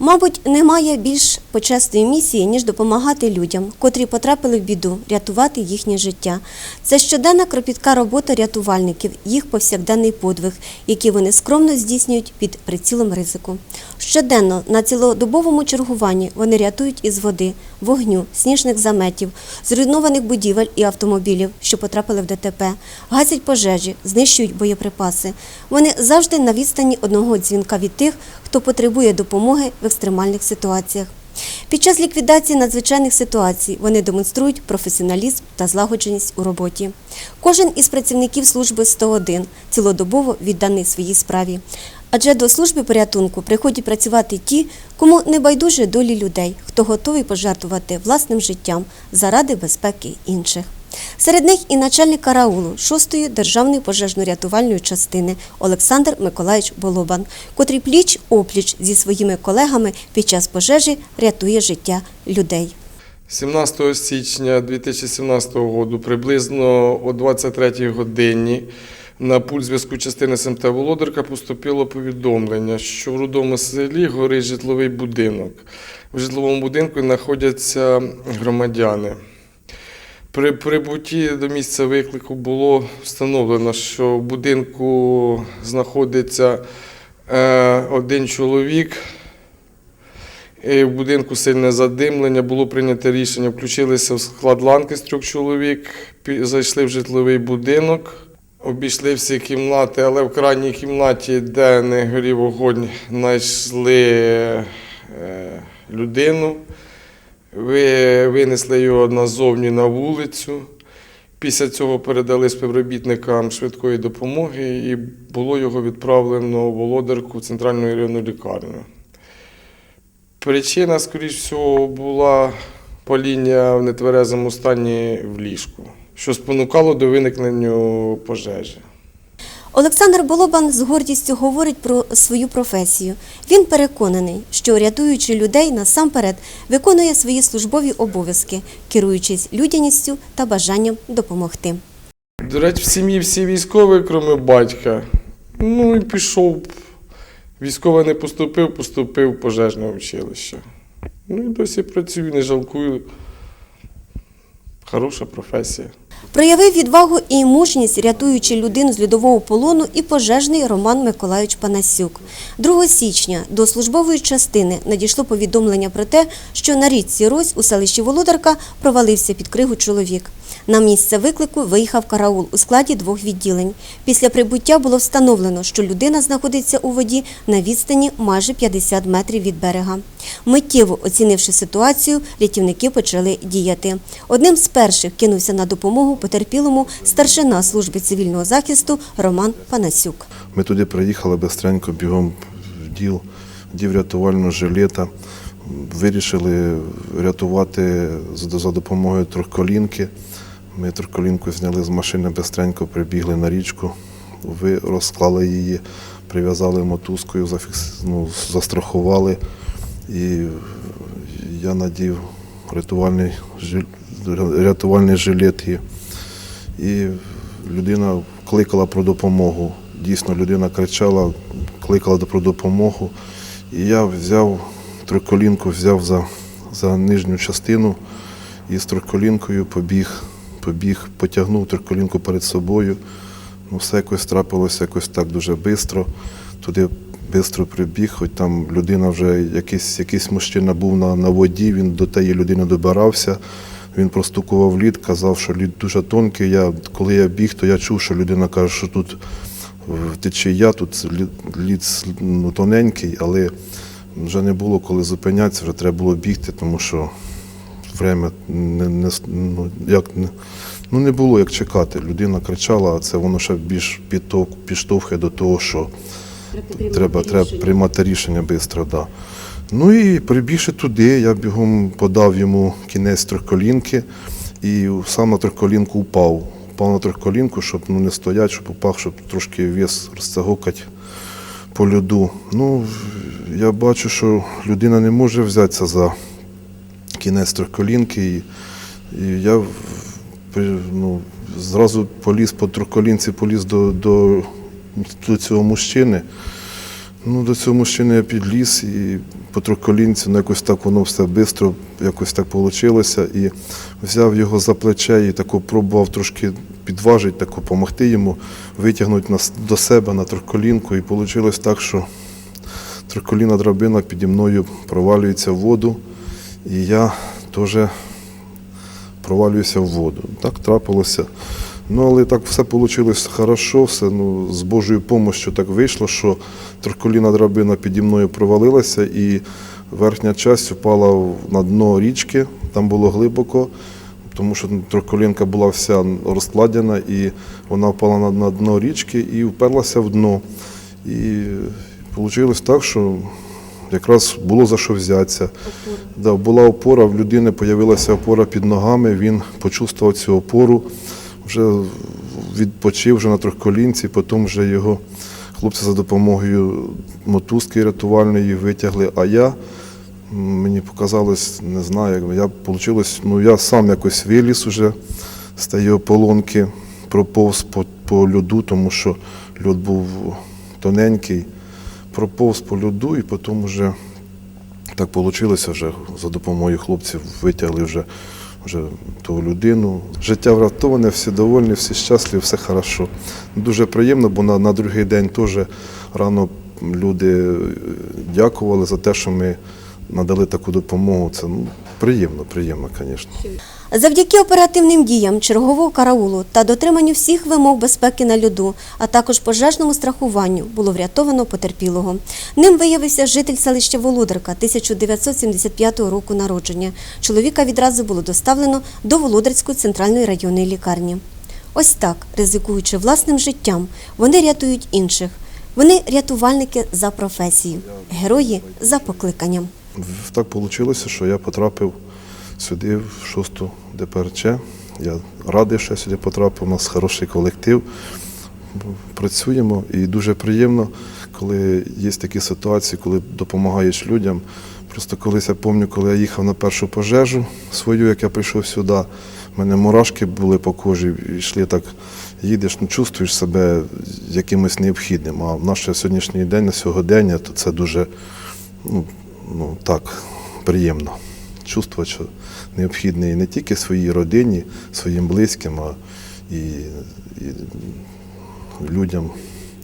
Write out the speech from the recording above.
Мабуть, немає більш почесної місії, ніж допомагати людям, котрі потрапили в біду, рятувати їхнє життя. Це щоденна кропітка робота рятувальників, їх повсякденний подвиг, який вони скромно здійснюють під прицілом ризику. Щоденно на цілодобовому чергуванні вони рятують із води, вогню, сніжних заметів, зруйнованих будівель і автомобілів, що потрапили в ДТП, гасять пожежі, знищують боєприпаси. Вони завжди на відстані одного дзвінка від тих, хто потребує допомоги в екстремальних ситуаціях. Під час ліквідації надзвичайних ситуацій вони демонструють професіоналізм та злагодженість у роботі. Кожен із працівників служби 101 цілодобово відданий своїй справі. Адже до служби порятунку приходять працювати ті, кому не байдуже долі людей, хто готовий пожертвувати власним життям заради безпеки інших. Серед них і начальник караулу 6-ї державної пожежно-рятувальної частини Олександр Миколаївич Болобан, котрий пліч опліч зі своїми колегами під час пожежі рятує життя людей. 17 січня 2017 року приблизно о 23 годині на пульт зв'язку частини СМТ Володарка поступило повідомлення, що в рудому селі горить житловий будинок. В житловому будинку знаходяться громадяни. При прибутті до місця виклику було встановлено, що в будинку знаходиться е, один чоловік. І В будинку сильне задимлення, було прийнято рішення, включилися в склад ланки з трьох чоловік, зайшли в житловий будинок, обійшли всі кімнати, але в крайній кімнаті, де не горів вогонь, знайшли е, людину, Ви- винесли його назовні на вулицю. Після цього передали співробітникам швидкої допомоги і було його відправлено в Володарку в центральну районну лікарню. Причина, скоріш всього, була паління в нетверезому стані в ліжку, що спонукало до виникнення пожежі. Олександр Болобан з гордістю говорить про свою професію. Він переконаний, що рятуючи людей насамперед виконує свої службові обов'язки, керуючись людяністю та бажанням допомогти. До речі, в сім'ї всі військові, крім батька. Ну і пішов. Військовий не поступив, поступив в пожежне училище. Ну і досі працюю, не жалкую. Хороша професія. Проявив відвагу і мужність, рятуючи людину з льодового полону, і пожежний Роман Миколайович Панасюк. 2 січня до службової частини надійшло повідомлення про те, що на річці Рось у селищі Володарка провалився під кригу чоловік. На місце виклику виїхав караул у складі двох відділень. Після прибуття було встановлено, що людина знаходиться у воді на відстані майже 50 метрів від берега. Миттєво оцінивши ситуацію, рятівники почали діяти. Одним з перших кинувся на допомогу потерпілому старшина служби цивільного захисту Роман Панасюк. Ми туди приїхали бистренько, бігом вдів, вдів рятувального жилета. Вирішили рятувати за допомогою трьохколінки. Ми трьохколінку зняли з машини бистренько, прибігли на річку, ви розклали її, прив'язали мотузкою, зафікс... ну, застрахували. І я надів рятувальний, рятувальний жилет. І і людина кликала про допомогу. Дійсно, людина кричала, кликала про допомогу. І я взяв триколінку, взяв за, за нижню частину і з триколінкою побіг, побіг, потягнув триколінку перед собою. Ну, все якось трапилося якось так дуже швидко. Туди швидко прибіг, хоч там людина вже якийсь, якийсь мужчина був на, на воді, він до тієї людини добирався. Він простукував лід, казав, що лід дуже тонкий. Я, коли я біг, то я чув, що людина каже, що тут в течія, тут лід ну, тоненький, але вже не було коли зупинятися, вже треба було бігти, тому що время не, не, ну, як, не, ну, не було як чекати. Людина кричала, а це воно ще більш підтовк, підштовхує до того, що треба, треба приймати рішення швидко. Да. Ну і прибігши туди, я бігом подав йому кінець трьохколінки і сам на трьохколінку упав. Упав на трьохколінку, щоб ну, не стояти, щоб упав, щоб трошки вес розцягокати по льоду. Ну, я бачу, що людина не може взятися за кінець трьохколінки. І, і я ну, зразу поліз по трьохколінці, поліз до, до, до цього мужчини. Ну, до цього мужчини я підліз і по трьохколінці, ну якось так воно все швидко, якось так вийшло. І взяв його за плече і тако пробував трошки підважити, тако допомогти йому, витягнути нас до себе на трьохколінку. І вийшло так, що трьохколінна драбина піді мною провалюється в воду, і я теж провалююся в воду. Так трапилося. Ну, але так все вийшло хорошо, все ну, з Божою допомогою так вийшло, що трьохколінна драбина піді мною провалилася і верхня частина впала на дно річки, там було глибоко, тому що трьохколінка була вся розкладена і вона впала на дно річки і вперлася в дно. І вийшло так, що якраз було за що взятися. Да, була опора, в людини з'явилася опора під ногами, він почувствував цю опору, вже відпочив вже на трьохколінці, потім вже його хлопці за допомогою мотузки рятувальної витягли, а я, мені показалось, не знаю, як я вийшло, ну я сам якось виліз уже з тієї ополонки, проповз по, по льоду, тому що льод був тоненький, проповз по льоду і потім вже так вийшло вже за допомогою хлопців витягли вже, вже ту людину. Життя врятоване, всі довольні, всі щасливі, все хорошо. Дуже приємно, бо на, на другий день теж рано люди е, дякували за те, що ми надали таку допомогу. Це ну, приємно, приємно, звісно. Завдяки оперативним діям чергового караулу та дотриманню всіх вимог безпеки на льоду, а також пожежному страхуванню було врятовано потерпілого. Ним виявився житель селища Володарка 1975 року народження. Чоловіка відразу було доставлено до Володарської центральної районної лікарні. Ось так, ризикуючи власним життям, вони рятують інших. Вони рятувальники за професією, герої за покликанням. Так вийшло, що я потрапив сюди, в шосту ДПРЧ. Я радий, що я сюди потрапив. У нас хороший колектив. Працюємо і дуже приємно, коли є такі ситуації, коли допомагаєш людям. Просто колись я пам'ятаю, коли я їхав на першу пожежу свою, як я прийшов сюди, в мене мурашки були по кожі, йшли так, їдеш, ну чувствуєш себе якимось необхідним. А в наш сьогоднішній день, на сьогодення, то це дуже ну, ну так, приємно. Чувствувати, що необхідний не тільки своїй родині, своїм близьким, а і, і людям